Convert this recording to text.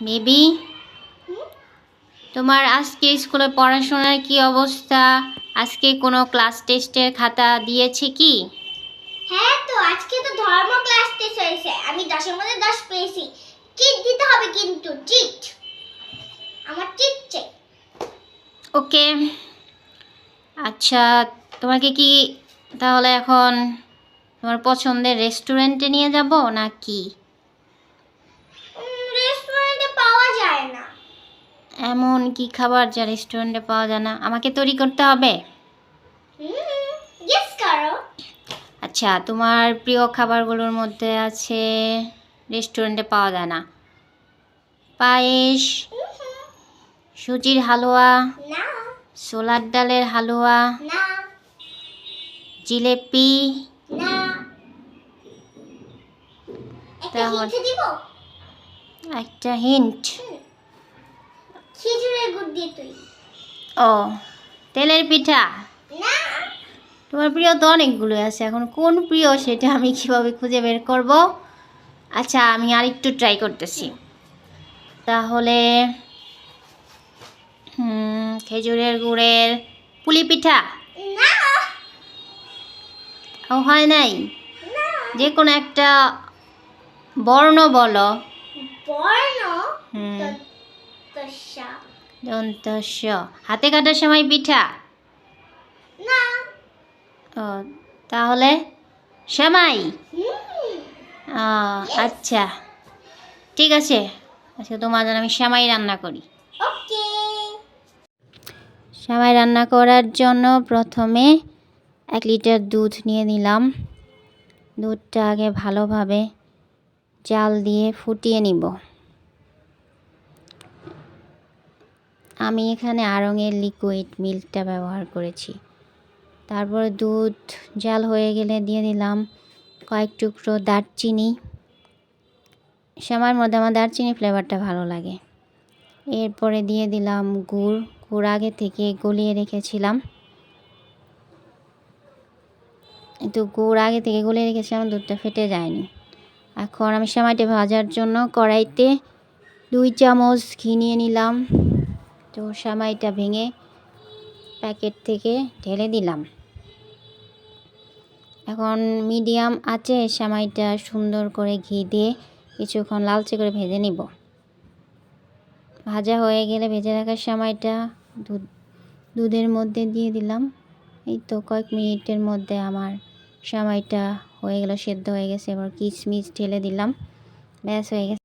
Baby তোমার আজকে স্কুলে পড়াশোনার কি অবস্থা? আজকে কোনো ক্লাস টেস্টের খাতা দিয়েছে কি? হ্যাঁ তো আজকে তো ধর্ম ক্লাস টেস্ট হয়েছে। আমি দশের মধ্যে দশ পেয়েছি। চিট দিতে হবে কিন্তু চিট আমার চিট চাই ওকে আচ্ছা তোমাকে কি তাহলে এখন তোমার পছন্দের রেস্টুরেন্টে নিয়ে যাব না কি এমন কি খাবার যা রেস্টুরেন্টে পাওয়া যায় না? আমাকে তৈরি করতে হবে। আচ্ছা তোমার প্রিয় খাবারগুলোর মধ্যে আছে রেস্টুরেন্টে পাওয়া যায় না। পায়েস সুজির হালুয়া সোলার ডালের হালুয়া জিলেপি। একটা হিন্ট গুড় দিয়ে তৈরি। ও তেলের পিঠা? না। তোমার প্রিয় তো অনেকগুলো আছে এখন কোন প্রিয় সেটা আমি কীভাবে খুঁজে বের করব? আচ্ছা আমি আরেকটু ট্রাই করতেছি। তাহলে খেজুরের গুড়ের পুলি পিঠা? ও হয় নাই? যে কোনো একটা বর্ণ বলো। বর্ণ? হুম দন্ত হাতে কাটার সময় পিঠা? না। ও তাহলে সেমাই ও আচ্ছা। ঠিক আছে। আচ্ছা তোমার জন্য আমি সেমাই রান্না করি। সেমাই রান্না করার জন্য প্রথমে এক লিটার দুধ নিয়ে নিলাম। দুধটা আগে ভালোভাবে জাল দিয়ে ফুটিয়ে নিব। আমি এখানে আড়ঙের লিকুইড মিল্কটা ব্যবহার করেছি। তারপরে দুধ জাল হয়ে গেলে দিয়ে দিলাম কয়েক টুকরো দারচিনি। সেমাইয়ের মধ্যে আমার দারচিনি ফ্লেভারটা ভালো লাগে। এরপরে দিয়ে দিলাম গুড়। গুড় আগে থেকে গলিয়ে রেখেছিলাম। কিন্তু গুড় আগে থেকে গলিয়ে রেখেছিলাম, দুধটা ফেটে যায়নি। এখন আমি সেমাইটা ভাজার জন্য কড়াইতে দুই চামচ ঘি নিয়ে নিলাম। তো সামাইটা ভেঙে প্যাকেট থেকে ঢেলে দিলাম। এখন মিডিয়াম আছে, সেমাইটা সুন্দর করে ঘি দিয়ে কিছুক্ষণ লালচে করে ভেজে নিব। ভাজা হয়ে গেলে ভেজে রাখার সময়টা দুধ, দুধের মধ্যে দিয়ে দিলাম। এই তো কয়েক মিনিটের মধ্যে আমার সময়টা হয়ে গেল, সেদ্ধ হয়ে গেছে। এবার কিশমিশ ঢেলে দিলাম। ব্যাস হয়ে গেছে।